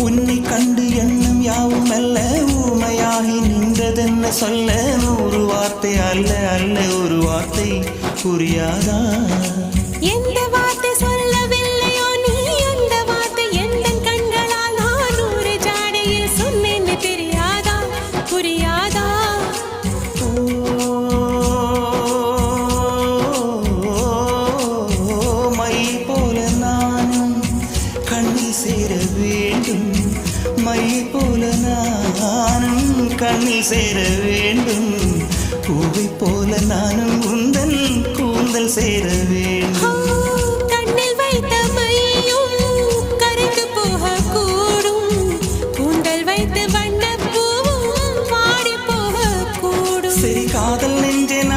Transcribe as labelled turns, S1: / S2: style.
S1: உன்னை கண்டு எண்ணம் யாவும் அல்ல ஊமையாகி நின்றதென்ன சொல்ல ஒரு வார்த்தை அல்ல அல்ல ஒரு வார்த்தை புரியாதா?
S2: எந்த வார்த்தை சொல்லவில்லையோ நீ அந்த வார்த்தை எந்த கண்களால் நான் ஒரு ஜாடையில் சொன்னேன்னு தெரியாதா? புரியாதா?
S1: சேர வேண்டும் மை போல நானும் கண்ணில் சேர வேண்டும். பூவை போல நானும் உந்தன் கூந்தல் சேர வேண்டும். சரி காதல் நெஞ்சே